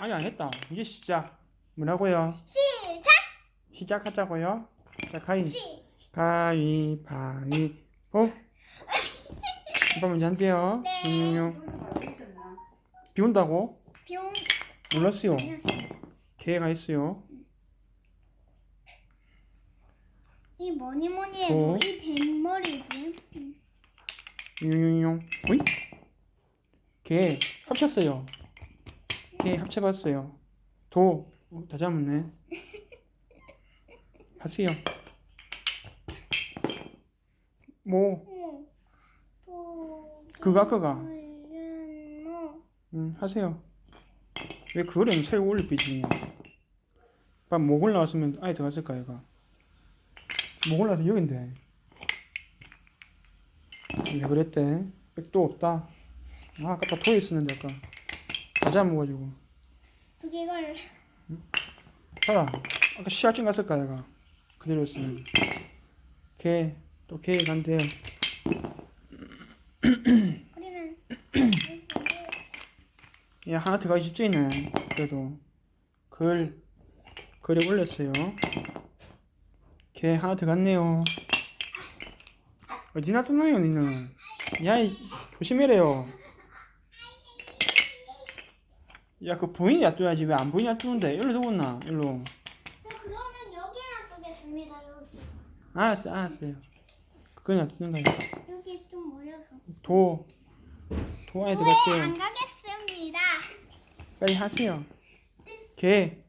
아니 안 했다. 이제 시작. 뭐라고요? 시작. 시작하자고요. 자 가위 시. 가위 바위 보. 아빠 먼저 할게요. 네. 음, 비 온다고? 병. 몰랐어요. 개가 있어요. 이 뭐니 뭐니 해도 어? 이 백머리지. 용용용. 오이? 개 합쳤어요. 개 합쳐봤어요. 도. 어, 다 잡았네. 하세요. 뭐? 그가, 그가. 뭐. 음, 하세요. 왜 그거는 올릴 삐지냐? 밥 목을 나왔으면 아예 들어갔을까 얘가. 목을 나와서 여긴데. 왜 그랬대? 백도 없다. 아, 아까 토에 있었는데 아까. 다 잡아먹어가지고. 두 개걸. 봐라. 아까 시야증 갔을까 얘가. 그대로 있으면. 개, 또개 간대요. 그러면 얘 하나 들어가기 쉽지네. 그래도. 글, 글에 올렸어요. 걔 하나 들어갔네요. 어디 놔뒀나요, 니는? 야, 이, 조심해래요. 야, 그 보이니 놔둬야지. 왜 안 보이니 놔두는데? 일로 두고 나 일로. 자 그러면 여기에 놔두겠습니다. 여기. 알았어, 알았어요. 그거 놔두는 거야. 여기 좀 멀어서. 도, 도 안에 도에 들어갈게요. 안 가겠습니다. 빨리 하세요. 걔,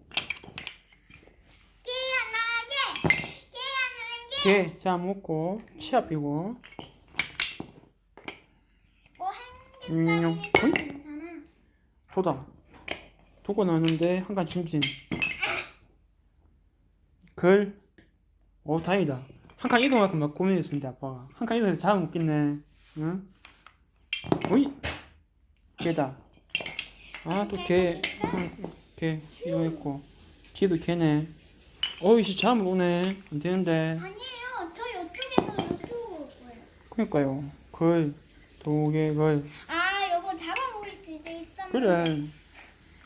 깨 하나 개. 깨 하나 개. 걔, 자, 먹고, 치아 삐고. 뭐한 음, 개짜리니까 어이? 괜찮아. 도다. 도고 나왔는데 한칸 중진. 글. 오 다행이다. 한 칸 이동할 거막 고민했습니다 아빠가. 한 칸 이동해서 잡아 먹겠네. 응? 오이. 개다. 아 또 개. 응, 개 이동했고. 뒤에도 개네. 어이 씨 잡아 오네. 안 되는데. 아니에요. 저 이쪽에서 이쪽으로 올 거예요. 그러니까요. 글. 도개 글. 아, 요거 잡아먹을 수 있었는데. 그래.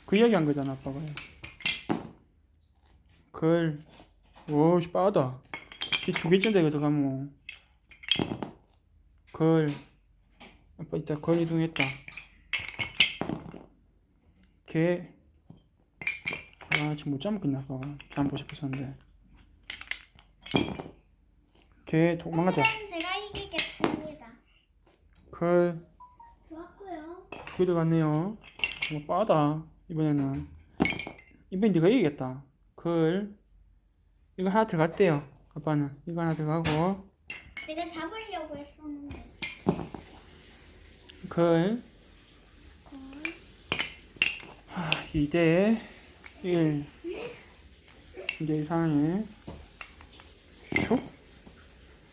그 이야기 한 거잖아, 아빠가. 글. 오, 씨, 빠다. 두 개쯤 되게 들어가면. 글. 아빠 이따 걸 이동했다. 개. 아, 지금 못 잡겠나, 아빠가. 잡고 싶었었는데. 개, 도망가자. 제가 이기겠습니다. 글. 좋았고요. 두 개 들어갔네요. 뭐 빠다 이번에는 이번엔 네가 이기겠다. 글 이거 하나 들어갔대요. 아빠는 이거 하나 들어가고 내가 잡으려고 했었는데. 글 하, 2대 1 이제 이상해.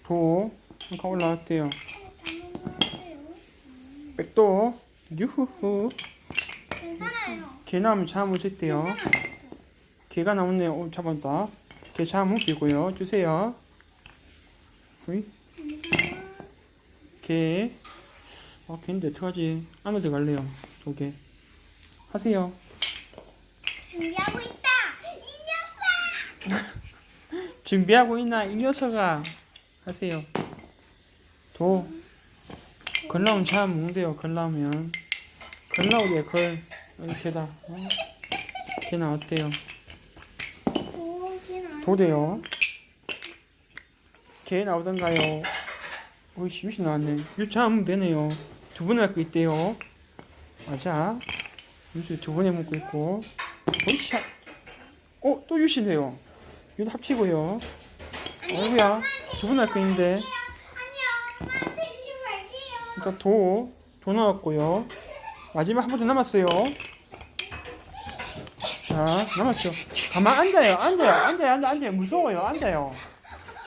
도 한칸 올라왔대요. 백도 유후후 괜찮아요. 개 나오면 잡으면 있대요. 괜찮아요. 개가 나오네요. 오, 잡았다. 개 잡으면 끼고요. 주세요. 괜찮아요. 개. 아, 개인데 어떡하지? 안으로 들어갈래요. 두 개. 하세요. 준비하고 있다. 이 녀석. 준비하고 있나? 이 녀석아. 하세요. 도. 걸 나오면 잡으면 먹는데요. 걸 나오면. 걸 나오게 걸. 이렇게다. 어? 개 나왔대요. 도대요. 개 나오던가요? 오이 유시 나왔네. 유차하면 되네요. 두번할거 있대요. 맞아. 유시 두 번에 먹고 있고. 오이샤. 어, 또 유시네요. 유도 합치고요. 아이고야. 두번할거 있는데. 그러니까 도, 도 나왔고요. 마지막 한 번 더 남았어요. 자, 남았어요. 가만 앉아요. 앉아요. 앉아요. 앉아, 앉아요. 무서워요. 앉아요.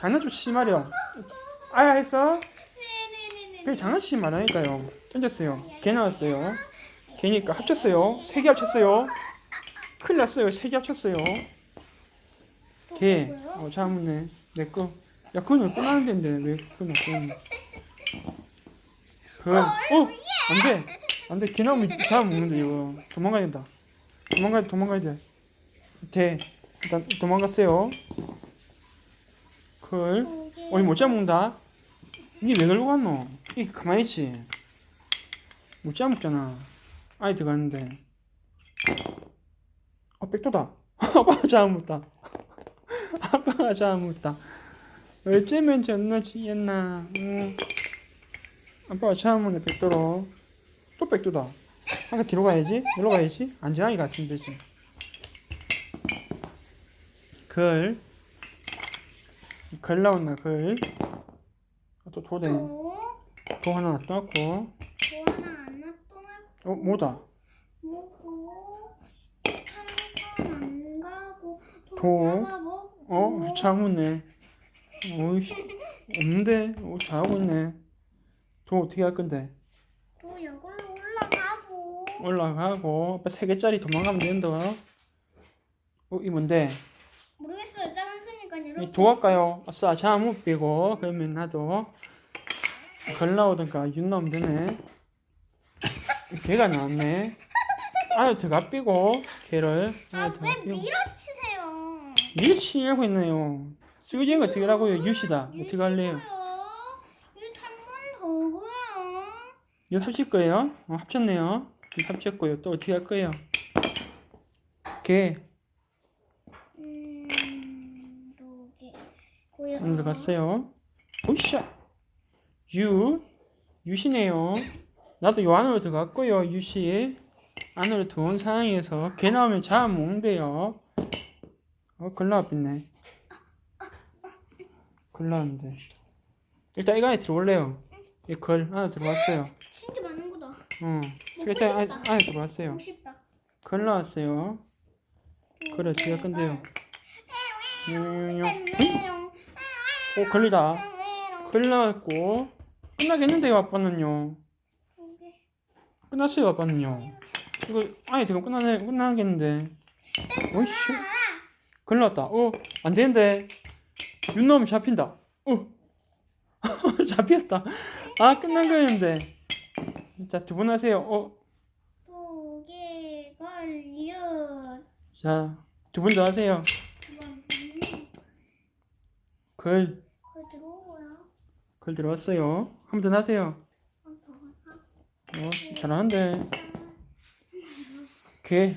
장난 좀 치지 말이요. 아야 했어? 그게 장난치지 말라니까요. 던졌어요. 개 나왔어요. 개니까 합쳤어요. 세 개 합쳤어요. 큰일 났어요. 세 개 합쳤어요. 개. 어, 잘못네. 내 거. 야, 그건 끝나는 데인데. 왜 그건 그건. 그, 어! 안 돼. 안 돼. 개 나오면 잡아먹는데, 이거. 도망가야 된다. 도망가야 돼 도망가야 돼 돼. 일단 도망갔어요 개. 어이 못 잡는다 이게 왜 걸고 갔노 이 가만히 있지 못 잡았잖아 아이 들어갔는데 어 백도다 아빠가 잡았다 아빠가 잡았다 어쩌면 전너지였나 응. 아빠가 잡으면 백도로 또 백도다 아까 뒤로 가야지 여기로 가야지 안전하게 갔으면 되지 글 글 나온다 글. 아, 또 도대. 또. 도 하나 놨고. 또 하나 안 놔둬놨고. 어 뭐다? 뭐고. 잠깐 안 가고. 또 도. 잡아먹고. 어 잘못네. 오이씨 없는데. 오 잘하고 있네. 도 어떻게 할 건데? 또 이걸로 올라가고. 세 개짜리 도망가면 된다. 어, 이 뭔데? 모르겠어요. 작았으니까 이렇게. 이 도할까요? 아싸, 잘못 빼고 그러면 나도 걸 나오든가 윤 나오면 되네. 개가 나왔네. 안에 들어가 빼고 개를 안에 아, 들어가 왜 빼고 밀어치세요? 밀치려고 했나요? 쓰고지는 거 어떻게 하라고요? 유시다. 어떻게 할래요? 이한번 더고요. 이거 합칠 거예요? 어, 합쳤네요. 합쳤고요. 또 어떻게 할 거예요? 개 음, 고요. 안에 들어갔어요. 오이샤 유 유시네요. 나도 요 안으로 들어갔고요. 유시 안으로 들어온 상황에서 개 나오면 잘 먹는데요. 어, 글 나왔겠네. 글 나왔는데. 일단 이거 안에 들어올래요. 이글 안에 들어왔어요. 진짜 많은 거다. 어. 일단 안에, 안에 들어왔어요. 싶다. 글 나왔어요. 그래, 제가 건데요. 음, 오, 걸리다. 글 나왔고. 끝나겠는데요, 아빠는요. 끝났어요, 아빠는요. 이거 안에 들어가 끝나네, 끝나겠는데. 오이씨. 글 나왔다. 어, 안 되는데. 윤 나오면 잡힌다. 어. 잡혔다. 아, 끝난 거였는데. 자, 두번 하세요. 어. 두개 걸려. 자, 두번더 하세요. 글, 그 들어오고요. 글 들어왔어요. 한 번 더 하세요. 어, 잘하는데. 개.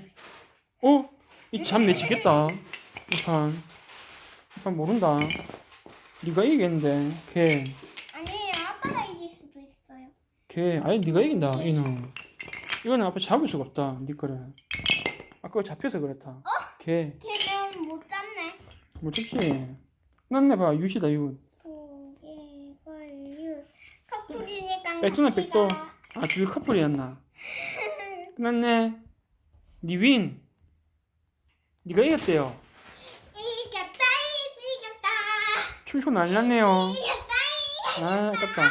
어? 이잠 내치겠다. 이 판. 이판 모른다. 네가 이기겠는데. 개. 아니에요. 아빠가 이길 수도 있어요. 개. 아니, 네가 이긴다. 이는. 이거는 아빠 잡을 수가 없다. 네 거를. 아까 잡혀서 그렇다. 개. 걔는 못 잡네. 뭐 잡지? 끝났네 봐. 유시다, 유. 커플이니까 같이 백도. 가. 아, 둘 커플이었나? 끝났네. 니 윈. 네가 이겼대요. 이겼다 이겼다 춤추고 난리 났네요. 이겼다 아, 아깝다.